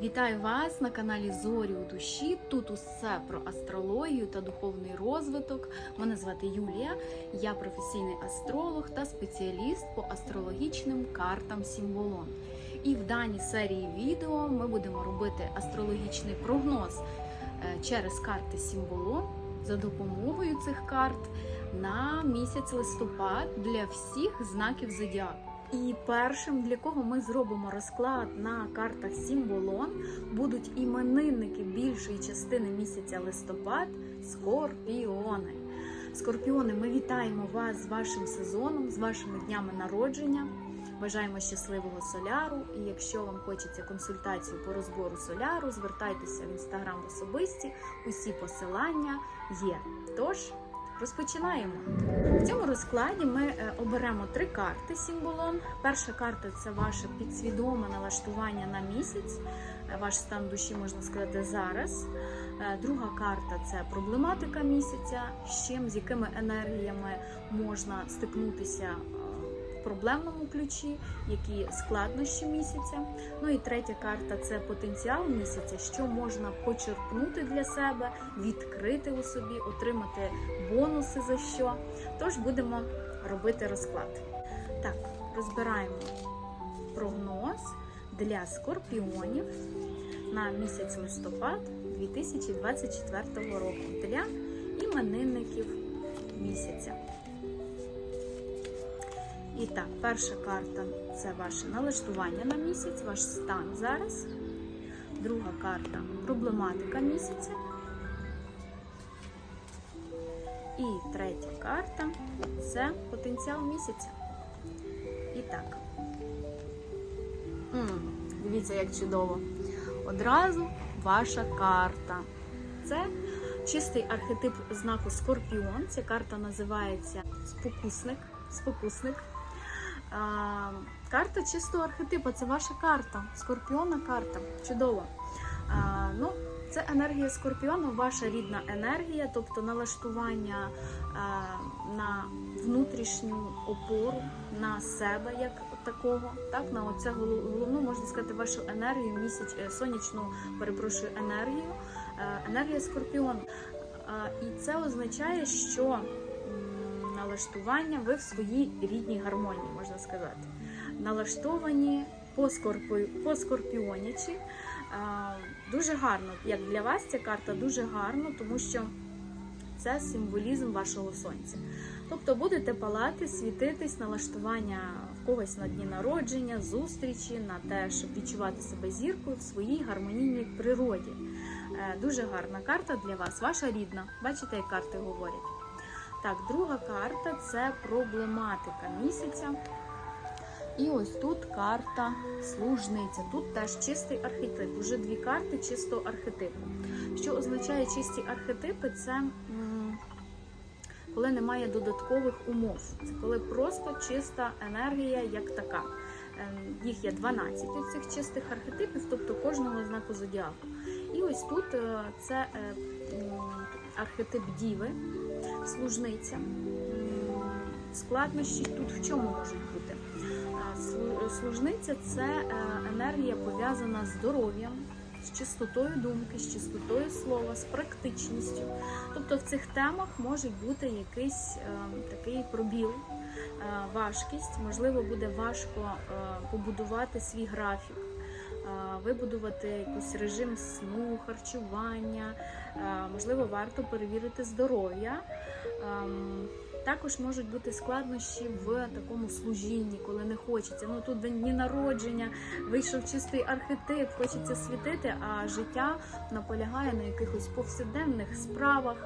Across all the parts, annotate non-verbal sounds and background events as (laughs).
Вітаю вас на каналі Зорі у душі. Тут усе про астрологію та духовний розвиток. Мене звати Юлія. Я професійний астролог та спеціаліст по астрологічним картам Сімволон. І в даній серії відео ми будемо робити астрологічний прогноз е, через карти Сімволон за допомогою цих карт на місяць листопад для всіх знаків зодіаку. І першим, для кого ми зробимо розклад на картах Сімволон, будуть іменинники більшої частини місяця листопад скорпіони. Скорпіони, ми вітаємо вас з вашим сезоном, з вашими днями народження. Бажаємо щасливого соляру. І якщо вам хочеться консультацію по розбору соляру, звертайтеся в інстаграм особисті. Усі посилання є. Тож розпочинаємо. В цьому розкладі ми е, оберемо три карти сімболон. Перша карта це ваше підсвідоме налаштування на місяць, е, ваш стан душі, можна сказати, зараз. Е, Друга карта це проблематика місяця, з чим, з якими енергіями можна стикнутися проблемному ключі, які складнощі місяця. Ну і третя карта це потенціал місяця, що можна почерпнути для себе, відкрити у собі, отримати бонуси за що. Тож будемо робити розклад. Так, розбираємо прогноз для скорпіонів на місяць листопад 2024 року для іменинників місяця. І так, перша карта це ваше налаштування на місяць, ваш стан зараз. Друга карта проблематика місяця. І третя карта це потенціал місяця. І так. М, дивіться, як чудово. Одразу ваша карта. Це чистий архетип знаку Скорпіон. Ця карта називається Спокусник. Спокусник. Карта чистого архетипу це ваша карта. Скорпіона карта. Чудово. Ну, це енергія скорпіону, ваша рідна енергія, тобто налаштування на внутрішню опору, на себе як такого, так на голов- головну можна сказати вашу енергію, місяць е, сонячну, перепрошую, енергію, е, енергія скорпіону. А, І це означає, що налаштування ви в своїй рідній гармонії, можна сказати. Налаштовані по, скорпі... Дуже гарно, як для вас ця карта дуже гарно, тому що це символізм вашого сонця. Тобто будете палати, світитись, налаштування в когось на дні народження, зустрічі, на те, щоб відчувати себе зіркою в своїй гармонійній природі. Е, Дуже гарна карта для вас, ваша рідна. Бачите, як карти говорять. Так, друга карта це проблематика місяця. І ось тут карта служниця. Тут теж чистий архетип. Уже дві карти чистого архетипу. Що означає чисті архетипи? Це коли немає додаткових умов. Це коли просто чиста енергія як така. Ем, Їх є 12 із цих чистих архетипів, тобто кожного знаку зодіаку. І ось тут е, це е, архетип діви, служниця. Складнощі тут в чому можуть бути? Служниця це е, енергія пов'язана з здоров'ям, з чистотою думки, з чистотою слова, з практичністю. Тобто в цих темах може бути якийсь е, такий пробіл, е, важкість, можливо, буде важко побудувати свій графік. Вибудувати якийсь режим сну, харчування, можливо, варто перевірити здоров'я. Також можуть бути складнощі в такому служінні, коли не хочеться. Ну тут дні народження, вийшов чистий архетип, хочеться світити, а життя наполягає на якихось повсякденних справах,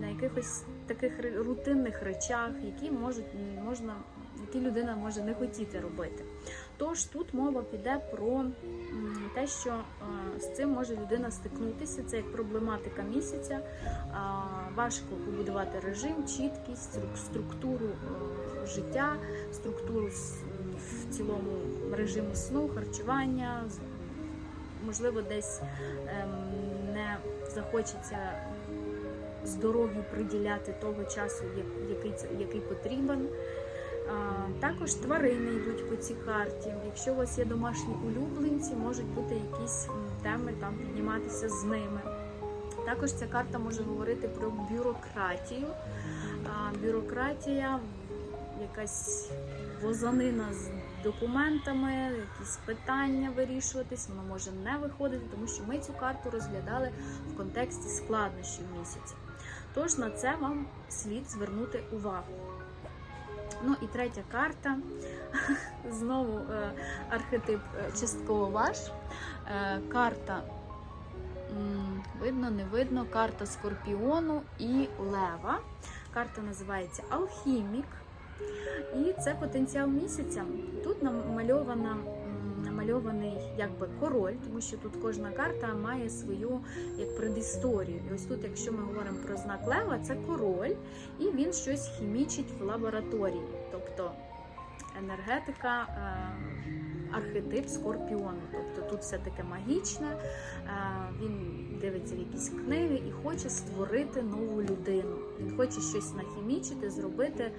на якихось таких рутинних речах, які можуть можна, які людина може не хотіти робити. Тож тут мова піде про те, що е, з цим може людина стикнутися. Це як проблематика місяця. Важко побудувати режим, чіткість, структуру е, життя, структуру в цілому режиму сну, харчування. Можливо, десь ем, не захочеться здоров'ю приділяти того часу, який, який потрібен. Також тварини йдуть по цій карті. Якщо у вас є домашні улюбленці, можуть бути якісь теми там підніматися з ними. Також ця карта може говорити про бюрократію. Бюрократія, якась возанина з документами, якісь питання вирішуватись, воно може не виходити, тому що ми цю карту розглядали в контексті складнощів місяця. Тож на це вам слід звернути увагу. Ну і третя карта. (laughs) Знову е, архетип е, частково ваш. Е, карта видно, не видно. Карта Скорпіону і Лева. Карта називається Алхімік. І це потенціал місяця. Тут намальована. Намальований якби король, тому що тут кожна карта має свою як предісторію. І ось тут, якщо ми говоримо про знак лева, це король, і він щось хімічить в лабораторії, тобто енергетика, е, архетип скорпіону. Тобто тут все таке магічне, е, він дивиться в якісь книги і хоче створити нову людину. Він хоче щось нахімічити, зробити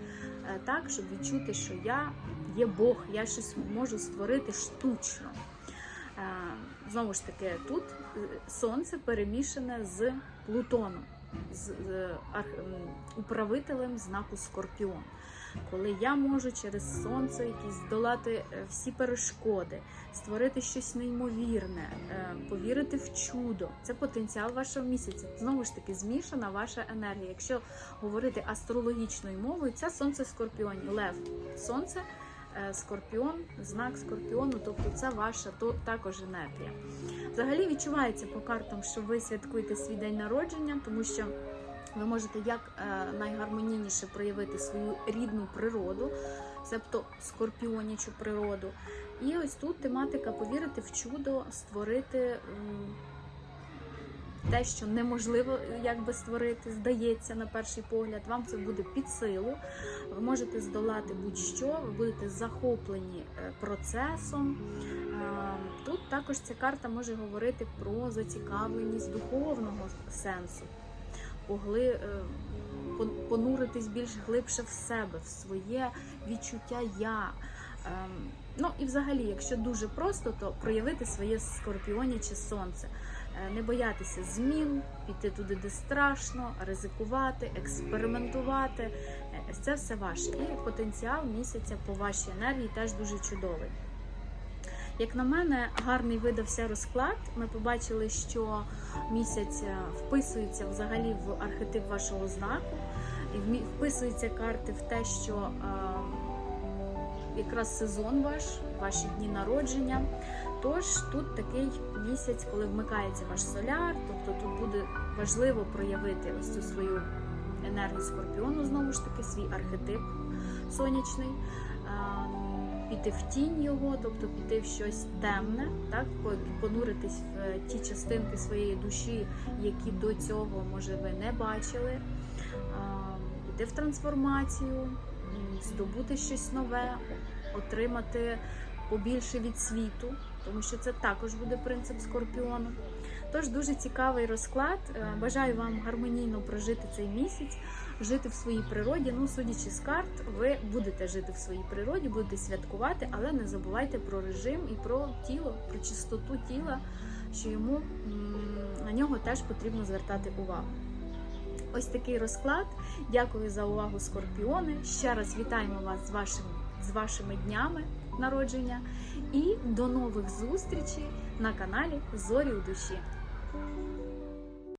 так, щоб відчути, що я є Бог, я щось можу створити штучно. Е, Знову ж таки, тут е, сонце перемішане з Плутоном, з управителем знаку Скорпіон. Коли я можу через сонце якісь здолати е, всі перешкоди, створити щось неймовірне, е, повірити в чудо. Це потенціал вашого місяця. Знову ж таки, змішана ваша енергія. Якщо говорити астрологічною мовою, це сонце в скорпіоні, лев, сонце. е, Скорпіон, знак скорпіону, тобто це ваша то також енергія. Взагалі відчувається по картам, що ви святкуєте свій день народження, тому що ви можете як е, найгармонійніше проявити свою рідну природу, себто скорпіонічу природу. І ось тут тематика повірити в чудо, створити те, що неможливо якби створити, здається на перший погляд. Вам це буде під силу. Ви можете здолати будь-що, ви будете захоплені е, процесом. Е, Тут також ця карта може говорити про зацікавленість духовного сенсу, погли, е, понуритись більш глибше в себе, в своє відчуття я. Ем, Ну і взагалі, якщо дуже просто, то проявити своє скорпіоняче сонце. Е, Не боятися змін, піти туди, де страшно, ризикувати, експериментувати. Е, Це все ваше. І потенціал місяця по вашій енергії теж дуже чудовий. Як на мене, гарний видався розклад. Ми побачили, що місяць е, вписується взагалі в архетип вашого знаку, і вписуються карти в те, що е, якраз сезон ваш, ваші дні народження. Тож тут такий місяць, коли вмикається ваш соляр, тобто тут буде важливо проявити ось цю свою енергію скорпіону, знову ж таки, свій архетип сонячний, піти в тінь його, тобто піти в щось темне, так, понуритись в е, ті частинки своєї душі, які до цього, може, ви не бачили, піти в трансформацію, здобути щось нове, отримати побільше від світу, тому що це також буде принцип скорпіону. Тож дуже цікавий розклад. Е, Бажаю вам гармонійно прожити цей місяць, жити в своїй природі. Ну, судячи з карт, ви будете жити в своїй природі, будете святкувати, але не забувайте про режим і про тіло, про чистоту тіла, що йому на нього теж потрібно звертати увагу. Ось такий розклад. Дякую за увагу, скорпіони. Ще раз вітаємо вас з вашими, з вашими днями народження і до нових зустрічей на каналі Зорі у душі.